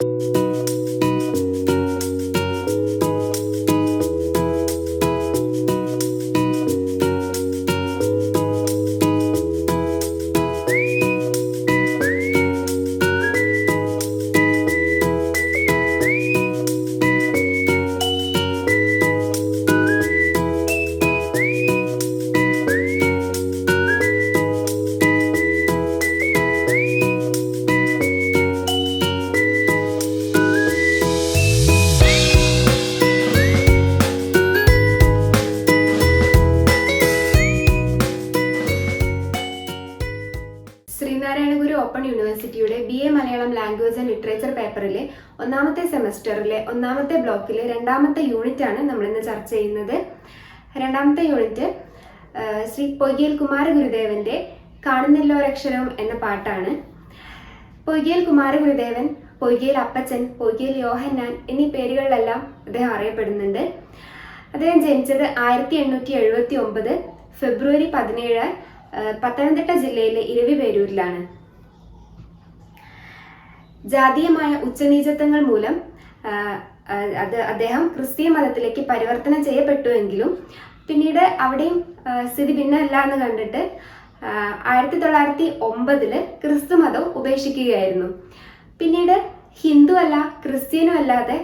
you സെമസ്റ്ററിലെ ഒന്നാമത്തെ ബ്ലോക്കിലെ രണ്ടാമത്തെ യൂണിറ്റ് ആണ് നമ്മൾ ഇന്ന് ചർച്ച ചെയ്യുന്നത്. രണ്ടാമത്തെ യൂണിറ്റ് ശ്രീ പൊയ്യൽ കുമാരഗുരുദേവന്റെ ഗുരുദേവന്റെ കാണുന്നില്ലോരക്ഷരവും എന്ന പാട്ടാണ്. പൊയ്യൽ കുമാരഗുരുദേവൻ പൊയ്യൽ അപ്പച്ചൻ പൊയ്യൽ യോഹന്നാൻ എന്നീ പേരുകളിലെല്ലാം അദ്ദേഹം അറിയപ്പെടുന്നുണ്ട്. അദ്ദേഹം ജനിച്ചത് ആയിരത്തി എണ്ണൂറ്റി എഴുപത്തി ഒമ്പത് ഫെബ്രുവരി പതിനേഴ് പത്തനംതിട്ട ജില്ലയിലെ ഇരവിപേരൂരിലാണ്. ജാതീയമായ ഉച്ചനീചത്വങ്ങൾ മൂലം അത് അദ്ദേഹം ക്രിസ്തീയ മതത്തിലേക്ക് പരിവർത്തനം ചെയ്യപ്പെട്ടുവെങ്കിലും പിന്നീട് അവിടെയും സ്ഥിതി ഭിന്നമല്ല എന്ന് കണ്ടിട്ട് ആയിരത്തി തൊള്ളായിരത്തി ഒമ്പതിൽ ക്രിസ്തു മതം ഉപേക്ഷിക്കുകയായിരുന്നു. പിന്നീട് ഹിന്ദു അല്ല ക്രിസ്ത്യനും അല്ലാതെ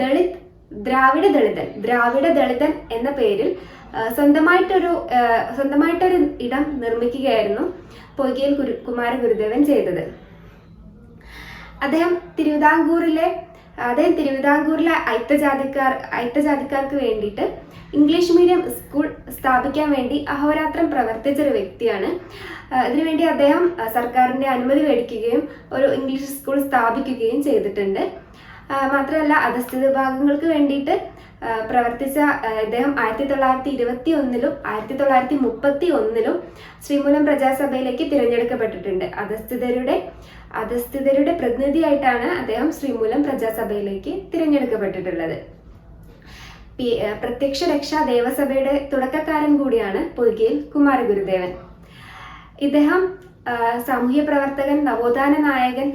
ദളിത് ദ്രാവിഡ ദളിതൻ ദ്രാവിഡ ദളിതൻ എന്ന പേരിൽ സ്വന്തമായിട്ടൊരു സ്വന്തമായിട്ടൊരു ഇടം നിർമ്മിക്കുകയായിരുന്നു പൊയ്കയിൽ കുമാര ഗുരുദേവൻ ചെയ്തത്. അദ്ദേഹം തിരുവിതാംകൂറിലെ അദ്ദേഹം തിരുവിതാംകൂറിലെ അയിത്തജാതിക്കാർ അയിത്തജാതിക്കാർക്ക് വേണ്ടിയിട്ട് ഇംഗ്ലീഷ് മീഡിയം സ്കൂൾ സ്ഥാപിക്കാൻ വേണ്ടി അഹോരാത്രം പ്രവർത്തിച്ചൊരു വ്യക്തിയാണ്. ഇതിനുവേണ്ടി അദ്ദേഹം സർക്കാരിന്റെ അനുമതി മേടിക്കുകയും ഒരു ഇംഗ്ലീഷ് സ്കൂൾ സ്ഥാപിക്കുകയും ചെയ്തിട്ടുണ്ട്. മാത്രമല്ല അധസ്ഥിത വിഭാഗങ്ങൾക്ക് വേണ്ടിയിട്ട് പ്രവർത്തിച്ച ഇദ്ദേഹം ആയിരത്തി തൊള്ളായിരത്തി ഇരുപത്തി ഒന്നിലും ആയിരത്തി തൊള്ളായിരത്തി മുപ്പത്തി ഒന്നിലും ശ്രീമൂലം പ്രജാസഭയിലേക്ക് തിരഞ്ഞെടുക്കപ്പെട്ടിട്ടുണ്ട്. അധസ്ഥിതരുടെ അധസ്ഥിതരുടെ പ്രതിനിധിയായിട്ടാണ് അദ്ദേഹം ശ്രീമൂലം പ്രജാസഭയിലേക്ക് തിരഞ്ഞെടുക്കപ്പെട്ടിട്ടുള്ളത്. പ്രത്യക്ഷ രക്ഷാ ദേവസഭയുടെ തുടക്കക്കാരൻ കൂടിയാണ് പൊയ്കയിൽ കുമാരഗുരുദേവൻ. ഇദ്ദേഹം സാമൂഹ്യ പ്രവർത്തകൻ നവോത്ഥാന നായകൻ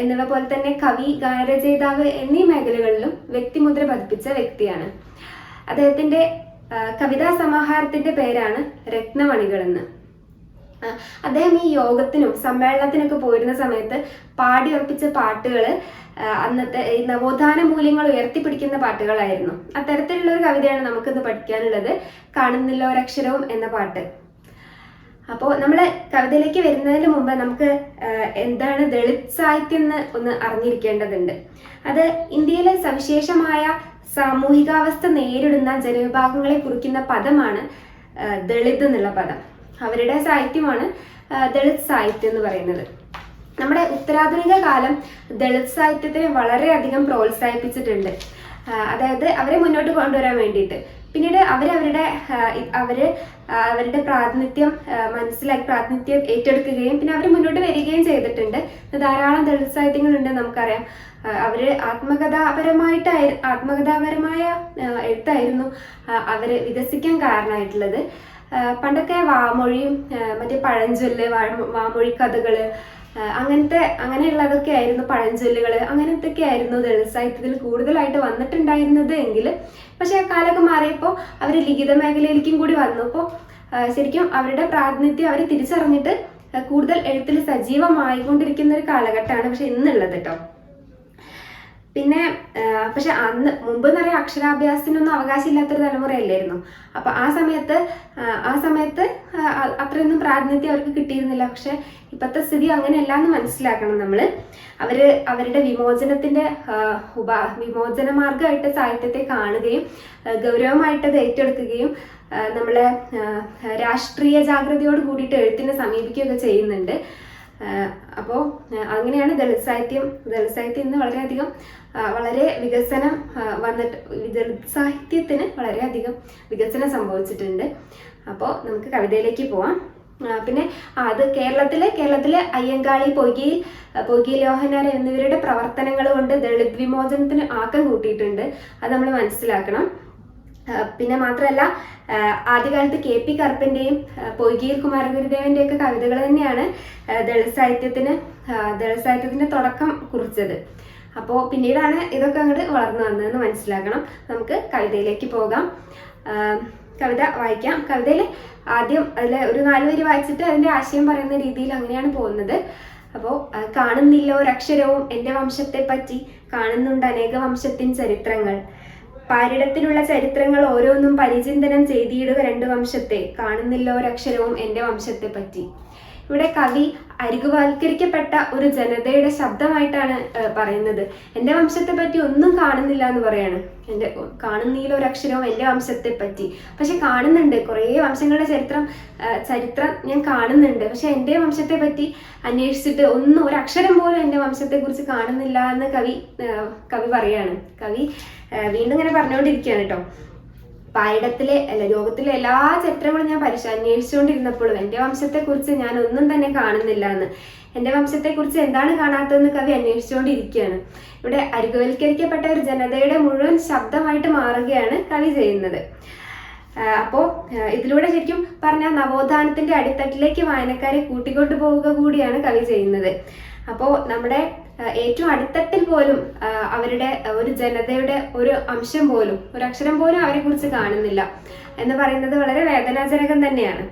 എന്നിവ പോലെ തന്നെ കവി ഗാനരചയിതാവ് എന്നീ മേഖലകളിലും വ്യക്തിമുദ്ര പതിപ്പിച്ച വ്യക്തിയാണ്. അദ്ദേഹത്തിന്റെ കവിതാ സമാഹാരത്തിന്റെ പേരാണ് ആ, അദ്ദേഹം ഈ യോഗത്തിനും സമ്മേളനത്തിനൊക്കെ പോയിരുന്ന സമയത്ത് പാടി ഉറപ്പിച്ച പാട്ടുകൾ അന്നത്തെ ഈ നവോത്ഥാന മൂല്യങ്ങൾ ഉയർത്തിപ്പിടിക്കുന്ന പാട്ടുകളായിരുന്നു. അത്തരത്തിലുള്ള ഒരു കവിതയാണ് നമുക്കിന്ന് പഠിക്കാനുള്ളത്. കാണുന്നില്ല ഒരക്ഷരവും എന്ന പാട്ട്. അപ്പോൾ നമ്മൾ കവിതയിലേക്ക് വരുന്നതിന് മുമ്പ് നമുക്ക് എന്താണ് ദളിത് സാഹിത്യം എന്ന് ഒന്ന് അറിഞ്ഞിരിക്കേണ്ടതുണ്ട്. അത് ഇന്ത്യയിലെ സവിശേഷമായ സാമൂഹികാവസ്ഥ നേരിടുന്ന ജനവിഭാഗങ്ങളെ കുറിക്കുന്ന പദമാണ് ദളിത് എന്നുള്ള പദം. അവരുടെ സാഹിത്യമാണ് ദളിത് സാഹിത്യം എന്ന് പറയുന്നത്. നമ്മുടെ ഉത്തരാധുനിക കാലം ദളിത് സാഹിത്യത്തെ വളരെയധികം പ്രോത്സാഹിപ്പിച്ചിട്ടുണ്ട്. അതായത് അവരെ മുന്നോട്ട് കൊണ്ടുവരാൻ വേണ്ടിയിട്ട്. പിന്നീട് അവരവരുടെ അവർ അവരുടെ പ്രാതിനിധ്യം മനസ്സിലാക്കി പ്രാതിനിധ്യം ഏറ്റെടുക്കുകയും പിന്നെ അവർ മുന്നോട്ട് വരികയും ചെയ്തിട്ടുണ്ട്. ധാരാളം ദളിത് സാഹിത്യങ്ങളുണ്ട് നമുക്കറിയാം. അവർ ആത്മകഥാപരമായിട്ടായി ആത്മകഥാപരമായ എഴുത്തായിരുന്നു അവർ വികസിക്കാൻ കാരണമായിട്ടുള്ളത്. പണ്ടൊക്കെ വാമൊഴിയും മറ്റേ പഴഞ്ചൊല്ല് വാമൊഴി കഥകൾ ആ, അങ്ങനത്തെ അങ്ങനെയുള്ളതൊക്കെ ആയിരുന്നു പഴഞ്ചൊല്ലുകൾ അങ്ങനത്തൊക്കെ ആയിരുന്നു ദളിത് സാഹിത്യത്തിൽ കൂടുതലായിട്ട് വന്നിട്ടുണ്ടായിരുന്നത് എങ്കിൽ പക്ഷെ കാലമൊക്കെ മാറിയപ്പോൾ അവർ ലിഖിത മേഖലയിലേക്കും കൂടി വന്നപ്പോൾ ശരിക്കും അവരുടെ പ്രാതിനിധ്യം അവർ തിരിച്ചറിഞ്ഞിട്ട് കൂടുതൽ എഴുത്തിൽ സജീവമായിക്കൊണ്ടിരിക്കുന്ന ഒരു കാലഘട്ടമാണ് പക്ഷെ ഇന്നുള്ളത് കേട്ടോ പിന്നെ പക്ഷെ അന്ന് മുമ്പ് പറയാൻ അക്ഷരാഭ്യാസത്തിനൊന്നും അവകാശമില്ലാത്തൊരു തലമുറയല്ലായിരുന്നു. അപ്പൊ ആ സമയത്ത് ആ, സമയത്ത് അത്രയൊന്നും പ്രാതിനിധ്യം അവർക്ക് കിട്ടിയിരുന്നില്ല. പക്ഷെ ഇപ്പോഴത്തെ സ്ഥിതി അങ്ങനെയല്ല എന്ന് മനസ്സിലാക്കണം നമ്മൾ അവർ അവരുടെ വിമോചനത്തിന്റെ ഉപാ വിമോചന മാർഗമായിട്ട് സാഹിത്യത്തെ കാണുകയും ഗൗരവമായിട്ട് അത് ഏറ്റെടുക്കുകയും നമ്മളെ രാഷ്ട്രീയ ജാഗ്രതയോട് കൂടിയിട്ട് എഴുത്തിനെ സമീപിക്കുകയൊക്കെ ചെയ്യുന്നുണ്ട്. അപ്പോൾ അങ്ങനെയാണ് ദളിത് സാഹിത്യം. ദളിത് സാഹിത്യം ഇന്ന് വളരെയധികം വളരെ വികസനം വന്നിട്ട് ദളിത് സാഹിത്യത്തിന് വളരെയധികം വികസനം സംഭവിച്ചിട്ടുണ്ട്. അപ്പോൾ നമുക്ക് കവിതയിലേക്ക് പോവാം. പിന്നെ അത് കേരളത്തിലെ കേരളത്തിലെ അയ്യങ്കാളി പൊയ്കയിൽ പൊയ്കി ലോഹനാർ എന്നിവരുടെ പ്രവർത്തനങ്ങൾ കൊണ്ട് ദളിത് വിമോചനത്തിന് ആക്കം കൂട്ടിയിട്ടുണ്ട്. അത് നമ്മൾ മനസ്സിലാക്കണം. പിന്നെ മാത്രമല്ല ആദ്യകാലത്ത് കെ പി കറുപ്പന്റെയും പൊയ്കീർ കുമാരഗുരുദേവന്റെ ഒക്കെ കവിതകൾ തന്നെയാണ് ദളിത് സാഹിത്യത്തിന് ദളിത് തുടക്കം കുറിച്ചത്. അപ്പോൾ പിന്നീടാണ് ഇതൊക്കെ അങ്ങോട്ട് വളർന്നു വന്നതെന്ന് മനസ്സിലാക്കണം. നമുക്ക് കവിതയിലേക്ക് പോകാം. കവിത വായിക്കാം. കവിതയിൽ ആദ്യം അതിലെ ഒരു നാല് വരി വായിച്ചിട്ട് അതിന്റെ ആശയം പറയുന്ന രീതിയിൽ അങ്ങനെയാണ് പോകുന്നത്. അപ്പോൾ കാണുന്നില്ല ഒരക്ഷരവും എന്റെ വംശത്തെ പറ്റി കാണുന്നുണ്ട് അനേക വംശത്തിൻ ചരിത്രങ്ങൾ. പാരിടത്തിലുള്ള ചരിത്രങ്ങൾ ഓരോന്നും പരിചിന്തനം ചെയ്തിടുക രണ്ട് വംശത്തെ. കാണുന്നില്ല ഒരക്ഷരവും എന്റെ വംശത്തെ പറ്റി ഇവിടെ കവി അരികുവൽക്കരിക്കപ്പെട്ട ഒരു ജനതയുടെ ശബ്ദമായിട്ടാണ് പറയുന്നത്. എന്റെ വംശത്തെ പറ്റി ഒന്നും കാണുന്നില്ല എന്ന് പറയാണ്. എന്റെ കാണുന്നില്ല അക്ഷരവും എന്റെ വംശത്തെ പറ്റി പക്ഷെ കാണുന്നുണ്ട്. കുറേ വംശങ്ങളുടെ ചരിത്രം ചരിത്രം ഞാൻ കാണുന്നുണ്ട്. പക്ഷെ എന്റെ വംശത്തെ പറ്റി അന്വേഷിച്ചിട്ട് ഒന്നും ഒരു അക്ഷരം പോലും എന്റെ വംശത്തെക്കുറിച്ച് കാണുന്നില്ല എന്ന് കവി കവി പറയാണ്. കവി വീണ്ടും ഇങ്ങനെ പറഞ്ഞുകൊണ്ടിരിക്കുകയാണ് കേട്ടോ. പായിടത്തിലെ അല്ല ലോകത്തിലെ എല്ലാ ചിത്രങ്ങളും ഞാൻ പരിശ അന്വേഷിച്ചുകൊണ്ടിരുന്നപ്പോഴും എന്റെ വംശത്തെക്കുറിച്ച് ഞാൻ ഒന്നും തന്നെ കാണുന്നില്ല എന്ന് എന്റെ വംശത്തെക്കുറിച്ച് എന്താണ് കാണാത്തതെന്ന് കവി അന്വേഷിച്ചുകൊണ്ടിരിക്കുകയാണ്. ഇവിടെ അരികവൽക്കരിക്കപ്പെട്ട ഒരു ജനതയുടെ മുഴുവൻ ശബ്ദമായിട്ട് മാറുകയാണ് കവി ചെയ്യുന്നത്. അപ്പോൾ ഇതിലൂടെ ശരിക്കും പറഞ്ഞാൽ നവോത്ഥാനത്തിന്റെ അടിത്തട്ടിലേക്ക് വായനക്കാരെ കൂട്ടിക്കൊണ്ടു പോവുക കൂടിയാണ് കവി ചെയ്യുന്നത്. അപ്പോൾ നമ്മുടെ ഏറ്റവും അടിത്തട്ടിൽ പോലും അവരുടെ ഒരു ജനതയുടെ ഒരു അംശം പോലും ഒരു അക്ഷരം പോലും അവരെ കുറിച്ച് കാണുന്നില്ല. എന്ന് പറയുന്നത് വളരെ വേദനാജനകം തന്നെയാണ്.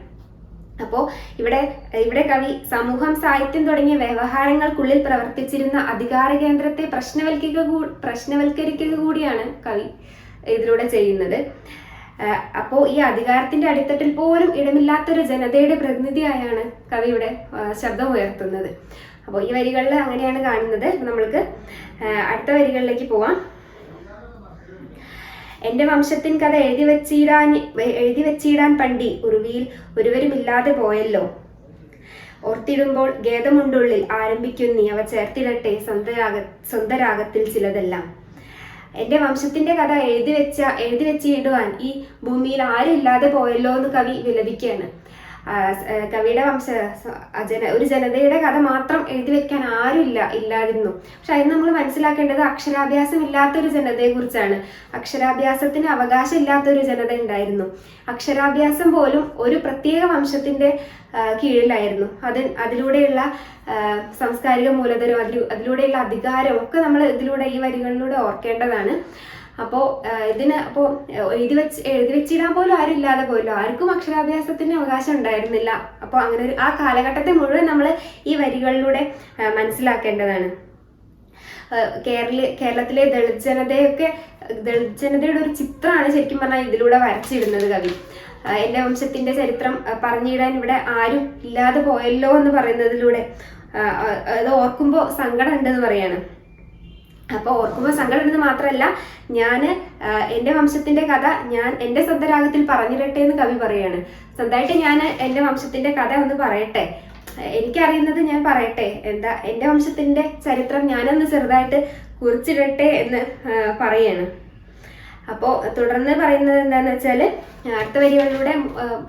അപ്പോൾ ഇവിടെ ഇവിടെ കവി സമൂഹം സാഹിത്യം തുടങ്ങിയ വ്യവഹാരങ്ങൾക്കുള്ളിൽ പ്രവർത്തിച്ചിരുന്ന അധികാര കേന്ദ്രത്തെ പ്രശ്നവൽക്കരിക്കുക പ്രശ്നവൽക്കരിക്കുക കൂടിയാണ് കവി ഇതിലൂടെ ചെയ്യുന്നത്. അപ്പോൾ അപ്പോ ഈ അധികാരത്തിന്റെ അടിത്തട്ടിൽ പോലും ഇടമില്ലാത്തൊരു ജനതയുടെ പ്രതിനിധിയായാണ് കവിയുടെ ശബ്ദം ഉയർത്തുന്നത് അപ്പോൾ ഈ വരികളിൽ അങ്ങനെയാണ് കാണുന്നത്. നമ്മൾക്ക് അടുത്ത വരികളിലേക്ക് പോവാം. എന്റെ വംശത്തിൻ കഥ എഴുതി വെച്ചിടാൻ എഴുതി വെച്ചിടാൻ പണ്ടി ഉറുവിയിൽ ഒരുവരുമില്ലാതെ പോയല്ലോ. ഓർത്തിടുമ്പോൾ ഖേദമുണ്ടുള്ളിൽ ആരംഭിക്കുന്നീ അവ ചേർത്തിടട്ടെ സ്വന്തരാഗ സ്വന്തരാഗത്തിൽ ചിലതെല്ലാം. എന്റെ വംശത്തിന്റെ കഥ എഴുതി വെച്ച എഴുതി വെച്ചിടുവാൻ ഈ ഭൂമിയിൽ ആരും ഇല്ലാതെ പോയല്ലോ എന്ന് കവി വിലപിക്കുകയാണ്. കവിയുടെ വംശ ജന ഒരു ജനതയുടെ കഥ മാത്രം എഴുതി വെക്കാൻ ആരുമില്ല ഇല്ലായിരുന്നു പക്ഷെ അതിന് നമ്മൾ മനസ്സിലാക്കേണ്ടത് അക്ഷരാഭ്യാസം ഇല്ലാത്തൊരു ജനതയെ കുറിച്ചാണ്. അക്ഷരാഭ്യാസത്തിന് അവകാശം ഇല്ലാത്തൊരു ജനത ഉണ്ടായിരുന്നു. അക്ഷരാഭ്യാസം പോലും ഒരു പ്രത്യേക വംശത്തിന്റെ കീഴിലായിരുന്നു. അത് അതിലൂടെയുള്ള സാംസ്കാരിക മൂലധനം അതിലൂടെയുള്ള അധികാരം ഒക്കെ നമ്മൾ ഇതിലൂടെ ഈ വരികളിലൂടെ ഓർക്കേണ്ടതാണ്. അപ്പോൾ ഇതിന് അപ്പോൾ എഴുതി വെച്ച് എഴുതി വെച്ചിടാൻ പോലും ആരും ഇല്ലാതെ പോയല്ലോ. ആർക്കും അക്ഷരാഭ്യാസത്തിന് അവകാശം ഉണ്ടായിരുന്നില്ല. അപ്പോൾ അങ്ങനെ ഒരു ആ കാലഘട്ടത്തെ മുഴുവൻ നമ്മൾ ഈ വരികളിലൂടെ മനസ്സിലാക്കേണ്ടതാണ്. കേരള കേരളത്തിലെ ദളിത് ജനതയൊക്കെ ദളിത് ജനതയുടെ ഒരു ചിത്രമാണ് ശരിക്കും പറഞ്ഞാൽ ഇതിലൂടെ വരച്ചിടുന്നത് കവി. എന്റെ വംശത്തിന്റെ ചരിത്രം പറഞ്ഞിടാൻ ഇവിടെ ആരും ഇല്ലാതെ പോയല്ലോ എന്ന് പറയുന്നതിലൂടെ അത് ഓർക്കുമ്പോൾ സങ്കടം ഉണ്ടെന്ന് പറയാണ്. അപ്പോൾ ഓർക്കുമ്പോൾ സങ്കടം ഉണ്ടെന്ന് മാത്രമല്ല ഞാൻ എന്റെ വംശത്തിന്റെ കഥ ഞാൻ എന്റെ സ്വന്തരാഗത്തിൽ പറഞ്ഞിരട്ടെ എന്ന് കവി പറയാണ്. സ്വന്തമായിട്ട് ഞാൻ എന്റെ വംശത്തിന്റെ കഥ ഒന്ന് പറയട്ടെ? എനിക്കറിയുന്നത് ഞാൻ പറയട്ടെ? എന്താ എന്റെ വംശത്തിന്റെ ചരിത്രം ഞാനൊന്ന് ചെറുതായിട്ട് കുറിച്ചിടട്ടെ എന്ന് പറയാണ്. അപ്പോൾ തുടർന്ന് പറയുന്നത് എന്താന്ന് വെച്ചാൽ അടുത്ത വരികളിലൂടെ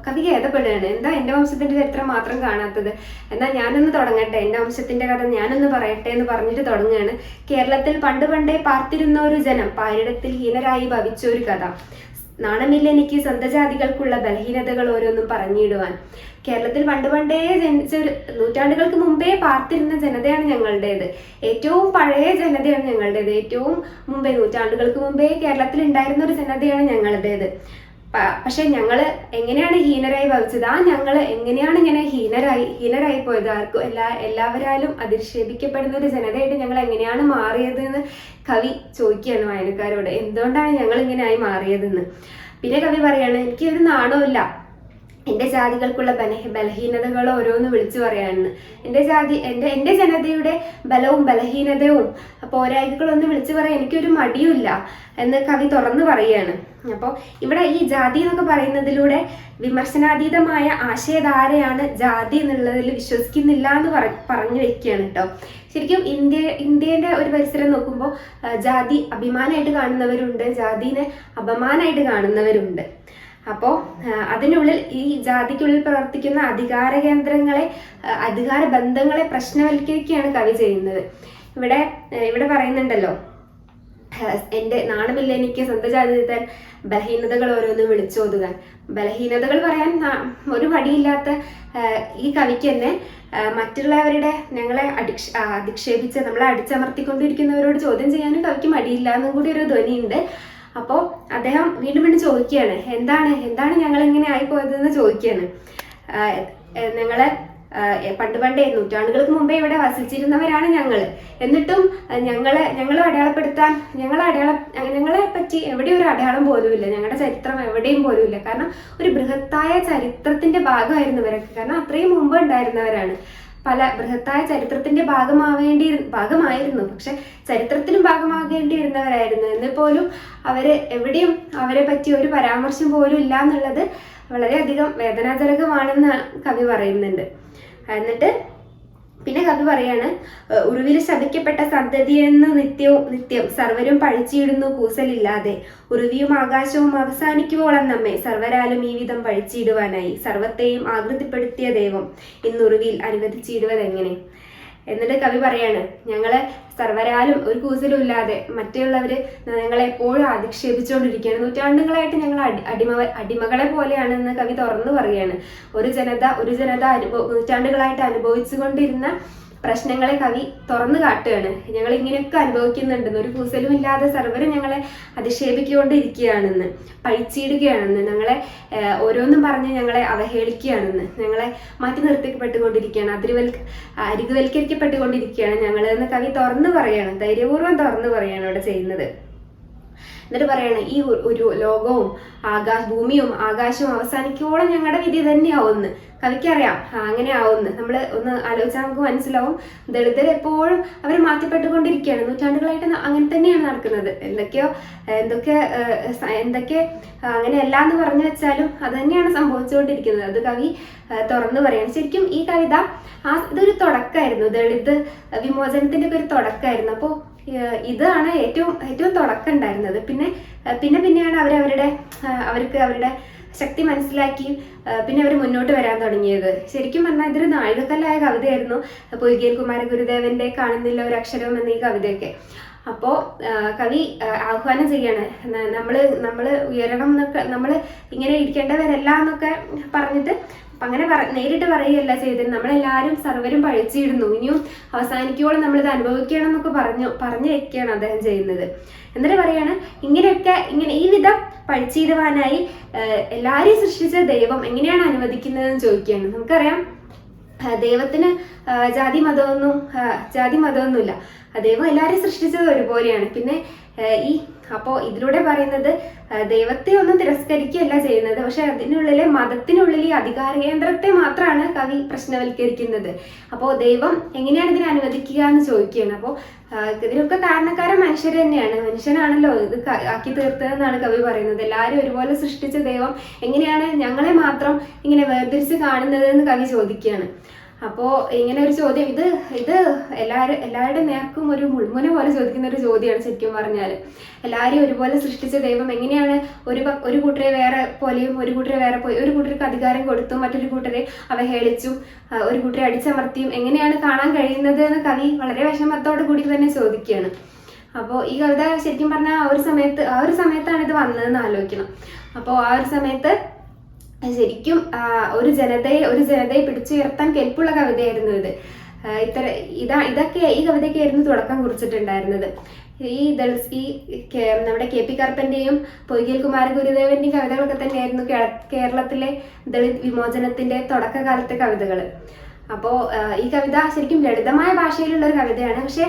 കവി ഖേദപ്പെടുകയാണ്. എന്താ എന്റെ വംശത്തിന്റെ ചരിത്രം മാത്രം കാണാത്തത്? എന്നാൽ ഞാനൊന്ന് തുടങ്ങട്ടെ. എന്റെ വംശത്തിന്റെ കഥ ഞാനൊന്ന് പറയട്ടെ എന്ന് പറഞ്ഞിട്ട് തുടങ്ങുകയാണ്. കേരളത്തിൽ പണ്ട് പണ്ടേ പാർത്തിരുന്ന ഒരു ജനം പാരിടത്തിൽ ഹീനരായി ഭവിച്ച ഒരു കഥ. നാണമില്ല എനിക്ക് സ്വന്തം ജാതികൾക്കുള്ള ബലഹീനതകൾ ഓരോന്നും പറഞ്ഞിടുവാൻ. കേരളത്തിൽ പണ്ട് പണ്ടേ ജനിച്ച നൂറ്റാണ്ടുകൾക്ക് മുമ്പേ പാർത്തിരുന്ന ജനതയാണ് ഞങ്ങളുടേത്. ഏറ്റവും പഴയ ജനതയാണ് ഞങ്ങളുടേത്. ഏറ്റവും മുമ്പേ നൂറ്റാണ്ടുകൾക്ക് മുമ്പേ കേരളത്തിൽ ഉണ്ടായിരുന്ന ഒരു ജനതയാണ് ഞങ്ങളുടേത്. പക്ഷെ ഞങ്ങൾ എങ്ങനെയാണ് ഹീനരായി ഭവിച്ചത്? ആ ഞങ്ങൾ എങ്ങനെയാണ് ഇങ്ങനെ ഹീനരായി ഹീനരായി പോയത്? ആർക്കും എല്ലാ എല്ലാവരാലും അധിക്ഷേപിക്കപ്പെടുന്ന ഒരു ജനതയായിട്ട് ഞങ്ങൾ എങ്ങനെയാണ് മാറിയത് എന്ന് കവി ചോദിക്കുകയാണ് വായനക്കാരോട്. എന്തുകൊണ്ടാണ് ഞങ്ങൾ ഇങ്ങനെ ആയി മാറിയതെന്ന്? പിന്നെ കവി പറയാണ് എനിക്ക് ഒരു നാണമില്ല എന്റെ ജാതികൾക്കുള്ള ബലഹ ബലഹീനതകൾ ഓരോന്ന് വിളിച്ചു പറയാണെന്ന് എന്റെ ജാതി എന്റെ എന്റെ ജനതയുടെ ബലവും ബലഹീനതയും പോരായ്മകളൊന്നും വിളിച്ചു പറയാൻ എനിക്കൊരു മടിയുമില്ല എന്ന് കവി തുറന്നു പറയുകയാണ് അപ്പോൾ ഇവിടെ ഈ ജാതി എന്നൊക്കെ പറയുന്നതിലൂടെ വിമർശനാതീതമായ ആശയധാരയാണ് ജാതി എന്നുള്ളതിൽ വിശ്വസിക്കുന്നില്ല എന്ന് പറ പറഞ്ഞു വെക്കുകയാണ് കേട്ടോ. ശരിക്കും ഇന്ത്യ ഇന്ത്യയുടെ ഒരു പരിസരം നോക്കുമ്പോൾ ജാതി അഭിമാനമായിട്ട് കാണുന്നവരുണ്ട് ജാതിനെ അപമാനമായിട്ട് കാണുന്നവരുണ്ട്. അപ്പോൾ അതിനുള്ളിൽ ഈ ജാതിക്കുള്ളിൽ പ്രവർത്തിക്കുന്ന അധികാര കേന്ദ്രങ്ങളെ അധികാര ബന്ധങ്ങളെ പ്രശ്നവൽക്കരിക്കുകയാണ് കവി ചെയ്യുന്നത്. ഇവിടെ ഇവിടെ പറയുന്നുണ്ടല്ലോ എന്റെ നാണമില്ല എനിക്ക് സ്വന്തം ജാതി ബലഹീനതകൾ ഓരോന്ന് വിളിച്ചോതുക ബലഹീനതകൾ പറയാൻ ഒരു വടിയില്ലാത്ത ഈ കവിക്ക് തന്നെ മറ്റുള്ളവരുടെ ഞങ്ങളെ അടിക്ഷ അധിക്ഷേപിച്ച് നമ്മളെ അടിച്ചമർത്തിക്കൊണ്ടിരിക്കുന്നവരോട് ചോദ്യം ചെയ്യാനും കവിക്ക് മടിയില്ല എന്നും കൂടി ഒരു ധ്വനിയുണ്ട്. അപ്പോൾ അദ്ദേഹം വീണ്ടും വീണ്ടും ചോദിക്കുകയാണ് എന്താണ്? എന്താണ് ഞങ്ങൾ ഇങ്ങനെ ആയിപ്പോയതെന്ന് ചോദിക്കുകയാണ്. ആ, എ, ഞങ്ങളെ പണ്ട് പണ്ടേ നൂറ്റാണ്ടുകൾക്ക് മുമ്പേ ഇവിടെ വസിച്ചിരുന്നവരാണ് ഞങ്ങൾ എന്നിട്ടും ഞങ്ങളെ ഞങ്ങളെ അടയാളപ്പെടുത്താൻ ഞങ്ങളെ അടയാളം ഞങ്ങളെ പറ്റി എവിടെ ഒരു അടയാളം പോലുമില്ല. ഞങ്ങളുടെ ചരിത്രം എവിടെയും പോലുമില്ല. കാരണം ഒരു ബൃഹത്തായ ചരിത്രത്തിന്റെ ഭാഗമായിരുന്നു ഇവരൊക്കെ. കാരണം അത്രയും മുമ്പ് ഉണ്ടായിരുന്നവരാണ്. പല ബൃഹത്തായ ചരിത്രത്തിന്റെ ഭാഗമാവേണ്ടി ഭാഗമായിരുന്നു. പക്ഷെ ചരിത്രത്തിനും ഭാഗമാകേണ്ടിയിരുന്നവരായിരുന്നു എന്നിൽ പോലും അവർ എവിടെയും അവരെ പറ്റി ഒരു പരാമർശം പോലും ഇല്ല എന്നുള്ളത് വളരെയധികം വേദനാജനകമാണെന്ന് കവി പറയുന്നുണ്ട്. എന്നിട്ട് പിന്നെ കവി പറയാണ് "ഏഹ് ഉറുവിൽ ശപിക്കപ്പെട്ട സന്തതിയെന്ന് നിത്യവും നിത്യം സർവരും പഴിച്ചിടുന്നു കൂസലില്ലാതെ. ഉറുവിയും ആകാശവും അവസാനിക്കുവോളം നമ്മെ സർവരാലും ഈ വിധം പഴിച്ചിടുവാനായി സർവത്തെയും ആകൃതിപ്പെടുത്തിയ ദൈവം ഇന്ന് ഉറുവിൽ അനുവദിച്ചിടുവതെങ്ങനെ? എന്നിട്ട് കവി പറയാണ്. ഞങ്ങളെ സർവരാലും ഒരു കൂസലും ഇല്ലാതെ മറ്റുള്ളവര് ഞങ്ങളെ എപ്പോഴും അധിക്ഷേപിച്ചുകൊണ്ടിരിക്കുകയാണ്. നൂറ്റാണ്ടുകളായിട്ട് ഞങ്ങൾ അടിമ അടിമകളെ പോലെയാണെന്ന് കവി തുറന്നു പറയുകയാണ് ഒരു ജനത ഒരു ജനത അനുഭവ നൂറ്റാണ്ടുകളായിട്ട് അനുഭവിച്ചുകൊണ്ടിരുന്ന പ്രശ്നങ്ങളെ കവി തുറന്നു കാട്ടുകയാണ്. ഞങ്ങൾ ഇങ്ങനെയൊക്കെ അനുഭവിക്കുന്നുണ്ടെന്ന്. ഒരു കൂസലും ഇല്ലാതെ സർവരും ഞങ്ങളെ അധിക്ഷേപിക്കൊണ്ടിരിക്കുകയാണെന്ന് പഴിച്ചിടുകയാണെന്ന് ഞങ്ങളെ ഓരോന്നും പറഞ്ഞ് ഞങ്ങളെ അവഹേളിക്കുകയാണെന്ന് ഞങ്ങളെ മാറ്റി നിർത്തിക്കപ്പെട്ടുകൊണ്ടിരിക്കുകയാണ്. അതിരുവൽക്ക അരികുവൽക്കരിക്കപ്പെട്ടുകൊണ്ടിരിക്കുകയാണ് ഞങ്ങൾ എന്ന് കവി തുറന്നു പറയാണ്. ധൈര്യപൂർവം തുറന്നു പറയാണ് അവിടെ ചെയ്യുന്നത്. എന്നിട്ട് പറയാണ് ഈ ഒരു- ലോകവും ആകാശ ഭൂമിയും ആകാശവും അവസാനിക്കോളം ഞങ്ങളുടെ വിധി തന്നെയാവുമെന്ന് കവിക്കറിയാം അങ്ങനെ ആവുമെന്ന് നമ്മൾ ഒന്ന് ആലോചിച്ചാൽ നമുക്ക് മനസ്സിലാവും. ദളിതർ എപ്പോഴും അവർ മാറ്റപ്പെട്ടുകൊണ്ടിരിക്കുകയാണ്. നൂറ്റാണ്ടുകളായിട്ട് അങ്ങനെ തന്നെയാണ് നടക്കുന്നത്. എന്തൊക്കെയോ എന്തൊക്കെ എന്തൊക്കെ അങ്ങനെ അങ്ങനെയല്ല എന്ന് പറഞ്ഞു വെച്ചാലും അത് തന്നെയാണ് സംഭവിച്ചുകൊണ്ടിരിക്കുന്നത്. അത് കവി തുറന്നു പറയാണ്. ശരിക്കും ഈ കവിത ആ ഇതൊരു തുടക്കമായിരുന്നു ദളിത് വിമോചനത്തിന്റെ ഒക്കെ ഒരു തുടക്കമായിരുന്നു അപ്പോൾ ഇതാണ് ഏറ്റവും ഏറ്റവും തുടക്കം ഉണ്ടായിരുന്നത്. പിന്നെ പിന്നെ പിന്നെയാണ് അവരുടെ അവർക്ക് അവരുടെ ശക്തി മനസ്സിലാക്കി പിന്നെ അവർ മുന്നോട്ട് വരാൻ തുടങ്ങിയത്. ശരിക്കും പറഞ്ഞാൽ ഇതൊരു നാഴികക്കല്ലായ കവിതയായിരുന്നു. പൊയ്കേൽ കുമാര ഗുരുദേവന്റെ കാണുന്നില്ല ഒരു അക്ഷരം എന്ന ഈ കവിതയൊക്കെ. അപ്പോൾ കവി ആഹ്വാനം ചെയ്യാണ്. നമ്മൾ നമ്മൾ ഉയരണം എന്നൊക്കെ നമ്മൾ ഇങ്ങനെ ഇരിക്കേണ്ടവരല്ല എന്നൊക്കെ പറഞ്ഞിട്ട് അങ്ങനെ പറ നേരിട്ട് പറയുകയല്ല ചെയ്തത്. നമ്മളെല്ലാവരും സർവരും പഴിച്ചിടുന്നു ഇനിയും അവസാനിക്കുവോളം നമ്മളിത് അനുഭവിക്കണം എന്നൊക്കെ പറഞ്ഞു പറഞ്ഞു വെക്കുകയാണ് അദ്ദേഹം ചെയ്യുന്നത്. എന്നിട്ട് പറയാണ് ഇങ്ങനെയൊക്കെ ഇങ്ങനെ ഈ വിധം പഴിച്ചിടുവാനായി എല്ലാവരെയും സൃഷ്ടിച്ച ദൈവം എങ്ങനെയാണ് അനുവദിക്കുന്നതെന്ന് ചോദിക്കുകയാണ്. നമുക്കറിയാം ദൈവത്തിന് ജാതി മതമൊന്നും ജാതി മതമൊന്നുമില്ല. ദൈവം എല്ലാവരെയും സൃഷ്ടിച്ചത് ഒരുപോലെയാണ്. പിന്നെ ഈ അപ്പോൾ ഇതിലൂടെ പറയുന്നത് ദൈവത്തെ ഒന്നും തിരസ്കരിക്കുകയല്ല ചെയ്യുന്നത് പക്ഷെ അതിനുള്ളിലെ മതത്തിനുള്ളിൽ ഈ അധികാര കേന്ദ്രത്തെ മാത്രമാണ് കവി പ്രശ്നവൽക്കരിക്കുന്നത്. അപ്പോൾ ദൈവം എങ്ങനെയാണ് ഇതിനെ അനുവദിക്കുക എന്ന് ചോദിക്കുകയാണ്. അപ്പോൾ ഇതിനൊക്കെ കാരണക്കാരൻ മനുഷ്യർ തന്നെയാണ്. മനുഷ്യനാണല്ലോ ഇത് ആക്കി തീർത്തതെന്നാണ് കവി പറയുന്നത്. എല്ലാവരും ഒരുപോലെ സൃഷ്ടിച്ച ദൈവം എങ്ങനെയാണ് ഞങ്ങളെ മാത്രം ഇങ്ങനെ വേർതിരിച്ച് കാണുന്നത് എന്ന് കവി ചോദിക്കുകയാണ്. അപ്പോൾ ഇങ്ങനെ ഒരു ചോദ്യം ഇത് ഇത് എല്ലാവരും എല്ലാവരുടെ നേർക്കും ഒരു മുൾമുന പോലെ ചോദിക്കുന്ന ഒരു ചോദ്യമാണ് ശരിക്കും പറഞ്ഞാൽ എല്ലാവരെയും ഒരുപോലെ സൃഷ്ടിച്ച ദൈവം എങ്ങനെയാണ് ഒരു ഒരു കൂട്ടരെ വേറെ പോലെയും ഒരു കൂട്ടരെ വേറെ പോയി ഒരു കൂട്ടർക്ക് അധികാരം കൊടുത്തു മറ്റൊരു കൂട്ടരെ അവഹേളിച്ചും ഒരു കൂട്ടരെ അടിച്ചമർത്തിയും എങ്ങനെയാണ് കാണാൻ കഴിയുന്നത് എന്ന് കവി വളരെ വിഷമത്തോടു കൂടി തന്നെ ചോദിക്കുകയാണ്. അപ്പോൾ ഈ കവിത ശരിക്കും പറഞ്ഞാൽ ആ ഒരു സമയത്ത് ആ ഒരു സമയത്താണ് ഇത് വന്നതെന്ന് ആലോചിക്കണം. അപ്പോൾ ആ ഒരു സമയത്ത് ശരിക്കും ഒരു ജനതയെ ഒരു ജനതയെ പിടിച്ചുയർത്താൻ കെൽപ്പുള്ള കവിതയായിരുന്നു ഇത്. ഇത്ര ഇതാ ഇതൊക്കെ ഈ കവിതയ്ക്കായിരുന്നു തുടക്കം കുറിച്ചിട്ടുണ്ടായിരുന്നത്. ഈ ഈ നമ്മുടെ കെ പി കറുപ്പന്റെയും പൊയ്കേൽ കുമാര ഗുരുദേവന്റെയും കവിതകളൊക്കെ തന്നെയായിരുന്നു കേരളത്തിലെ ദളിത് വിമോചനത്തിന്റെ തുടക്കകാലത്തെ കവിതകൾ അപ്പോൾ ഈ കവിത ശരിക്കും ലളിതമായ ഭാഷയിലുള്ള ഒരു കവിതയാണ്. പക്ഷേ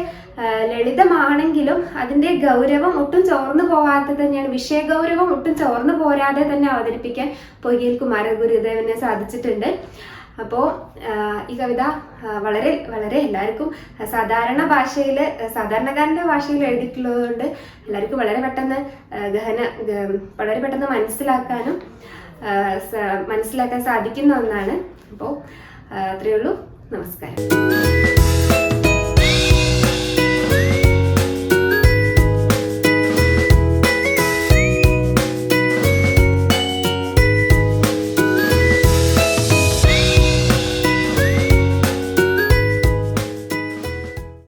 ലളിതമാണെങ്കിലും അതിന്റെ ഗൗരവം ഒട്ടും ചോർന്നു പോകാതെ തന്നെയാണ്. വിഷയഗൗരവം ഒട്ടും ചോർന്നു പോരാതെ തന്നെ അവതരിപ്പിക്കാൻ പൊയ്യൽ കുമാര ഗുരുദേവനെ സാധിച്ചിട്ടുണ്ട്. അപ്പോൾ ഈ കവിത വളരെ വളരെ എല്ലാവർക്കും സാധാരണ ഭാഷയിൽ സാധാരണക്കാരന്റെ ഭാഷയിൽ എഴുതിയിട്ടുള്ളതുകൊണ്ട് എല്ലാവർക്കും വളരെ പെട്ടെന്ന് ഗഹന വളരെ പെട്ടെന്ന് മനസ്സിലാക്കാനും മനസ്സിലാക്കാൻ സാധിക്കുന്ന ഒന്നാണ്. അപ്പോൾ അത്രയേ ഉള്ളൂ. നമസ്കാരം.